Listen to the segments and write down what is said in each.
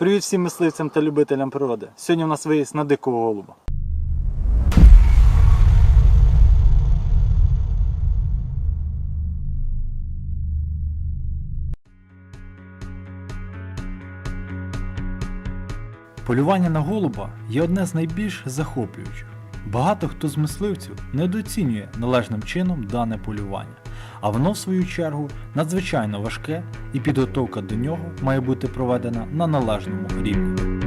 Привіт всім мисливцям та любителям природи. Сьогодні у нас виїзд на дикого голуба. Полювання на голуба є одне з найбільш захоплюючих. Багато хто з мисливців недооцінює належним чином дане полювання, а воно, в свою чергу, надзвичайно важке і підготовка до нього має бути проведена на належному рівні.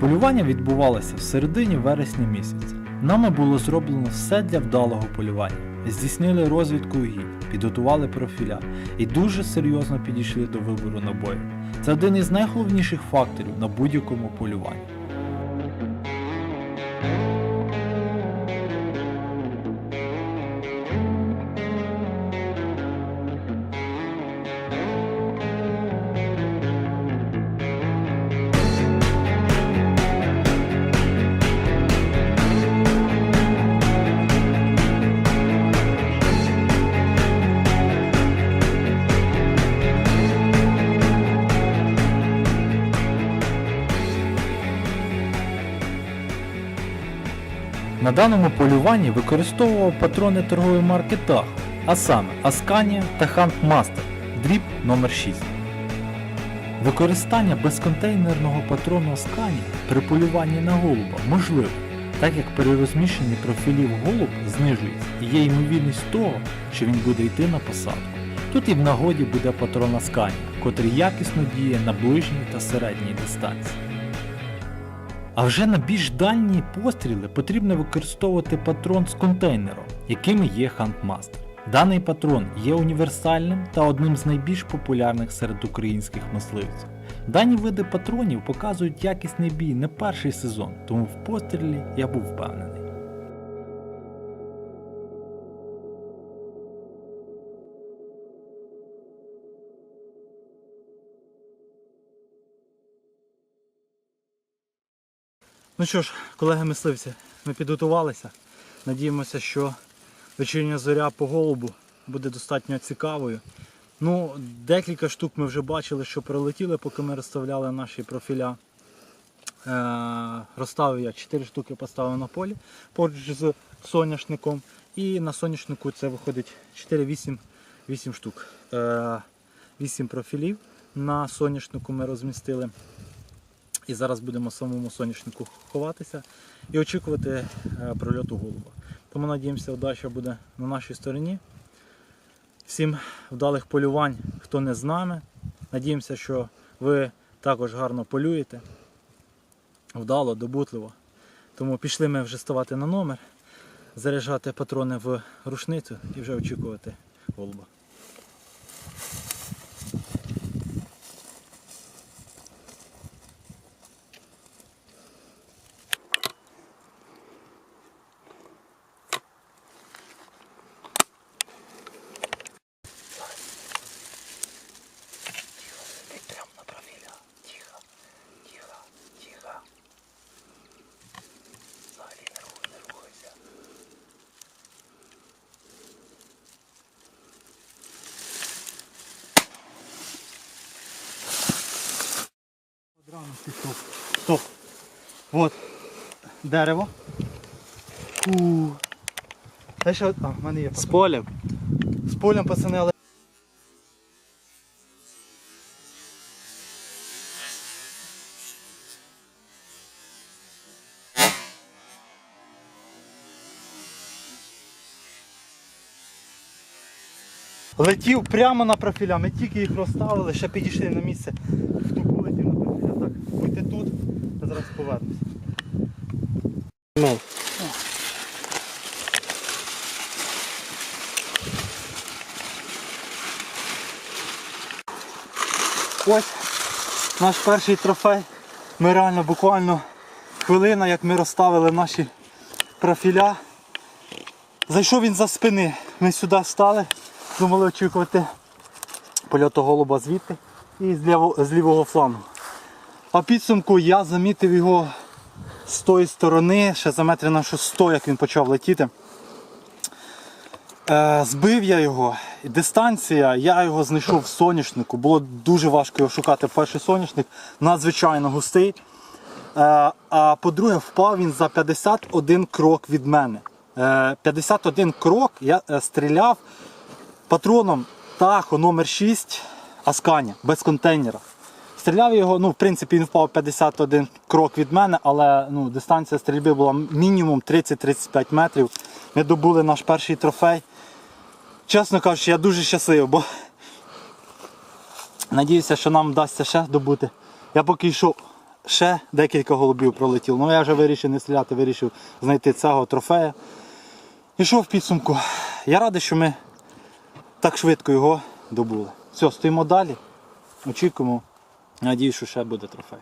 Полювання відбувалося в середині вересня місяця. Нами було зроблено все для вдалого полювання. Здійснили розвідку угідь, підготували профіля і дуже серйозно підійшли до вибору набою. Це один із найголовніших факторів на будь-якому полюванні. На даному полюванні використовував патрони торгової марки Tahoe, а саме Асканія та Huntmaster, дріб номер 6 Використання безконтейнерного патрону Асканії при полюванні на голуба можливе, так як при розміщенні профілів голуб знижується і є ймовірність того, що він буде йти на посадку. Тут і в нагоді буде патрон Асканія, котрий якісно діє на ближній та середній дистанції. А вже на більш дальні постріли потрібно використовувати патрон з контейнером, яким є Huntmaster. Даний патрон є універсальним та одним з найбільш популярних серед українських мисливців. Дані види патронів показують якісний бій не перший сезон, тому в пострілі я був впевнений. Ну що ж, колеги мисливці, ми підготувалися. Надіємося, що вечірня зоря по голубу буде достатньо цікавою. Ну, декілька штук ми вже бачили, що прилетіли, поки ми розставляли наші профіля. Е, розставив я 4 штуки поставив на полі поруч з соняшником. І на соняшнику це виходить 4-8 8 штук. Е, 8 профілів на соняшнику ми розмістили. І зараз будемо самому соняшнику ховатися і очікувати е, прольоту голуба. Тому надіємося, удача буде на нашій стороні. Всім вдалих полювань, хто не з нами. Надіємося, що ви також гарно полюєте. Вдало, добутливо. Тому пішли ми вже ставати на номер, заряджати патрони в рушницю і вже очікувати голуба. Прямо на профіля. Тихо, тихо, тихо. Взагалі не рухай, не рухайся. Одразу. Стоп. Вот. Дерево. У. Та ще, а, в мене є. З полем. З полем, пацани, але. Летів прямо на профіля, ми тільки їх розставили, ще підійшли на місце. В тупу летів на профіля. Так, будьте тут, я зараз повернуся. Ну, Ось наш перший трофей. Ми реально буквально хвилина, як ми розставили наші профіля. Зайшов він за спини. Ми сюди стали, думали очікувати польоту голуба звідти і з лівого, флангу. А підсумку я замітив його з тої сторони, ще за метрів на 100, як він почав летіти. Е, збив я його. Дистанція, я його знайшов в соняшнику. Було дуже важко його шукати. Перший соняшник надзвичайно густий. Е, а по-друге, впав він за 51 крок від мене. Е, 51 крок я е, стріляв патроном Тахо номер 6 Асканя без контейнера. Стріляв його, ну, в принципі, він впав 51 крок від мене, але ну, дистанція стрільби була мінімум 30-35 метрів. Ми добули наш перший трофей. Чесно кажучи, я дуже щасливий, бо надіюся, що нам вдасться ще добути. Я поки йшов, ще декілька голубів пролетів. Ну я вже вирішив не стріляти, вирішив знайти цього трофея. Ішов в підсумку. Я радий, що ми так швидко його добули. Все, стоїмо далі. Очікуємо. Надіюсь, що ще буде трофей.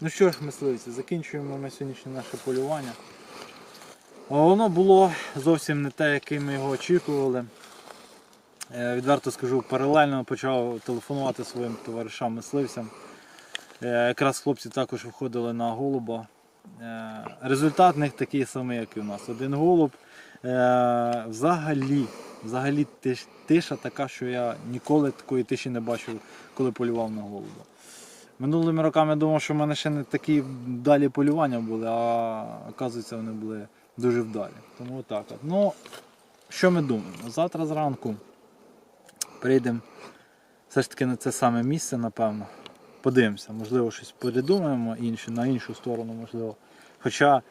Ну що ж, мисливці, закінчуємо ми сьогоднішнє наше полювання. Воно було зовсім не те, яким ми його очікували. Е, Відверто скажу, паралельно почав телефонувати своїм товаришам мисливцям. Е, Якраз хлопці також виходили на голуба. Е, Результат в них такий самий, як і у нас. Один голуб. Взагалі, взагалі тиша така, що я ніколи такої тиші не бачив, коли полював на голуба. Минулими роками я думав, що в мене ще не такі вдалі полювання були, а оказується, вони були дуже вдалі. Тому отак. От. Ну, що ми думаємо? Завтра зранку прийдемо все ж таки на це саме місце, напевно. Подивимося, можливо, щось передумаємо інше, на іншу сторону, можливо. Хоча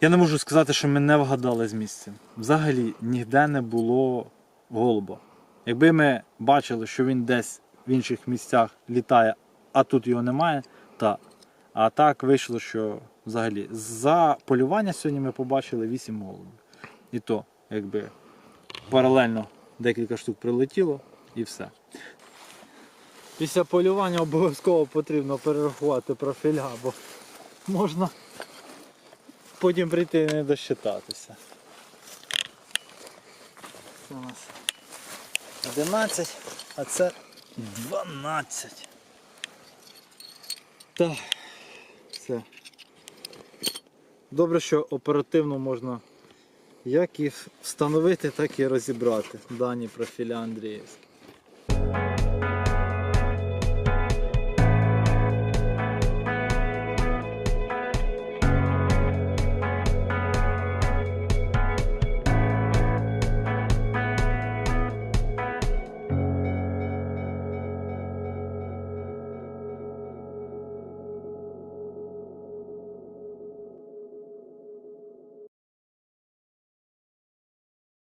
я не можу сказати, що ми не вгадали з місцем. Взагалі ніде не було голуба. Якби ми бачили, що він десь в інших місцях літає, а тут його немає, так. А так вийшло, що взагалі за полювання сьогодні ми побачили 8 голубів. І то, якби паралельно декілька штук прилетіло і все. Після полювання обов'язково потрібно перерахувати профіля, бо можна потім прийти і не досчитатися. Це у нас 11, а це 12. Так, все. Добре, що оперативно можна як їх встановити, так і розібрати дані про Андріївські.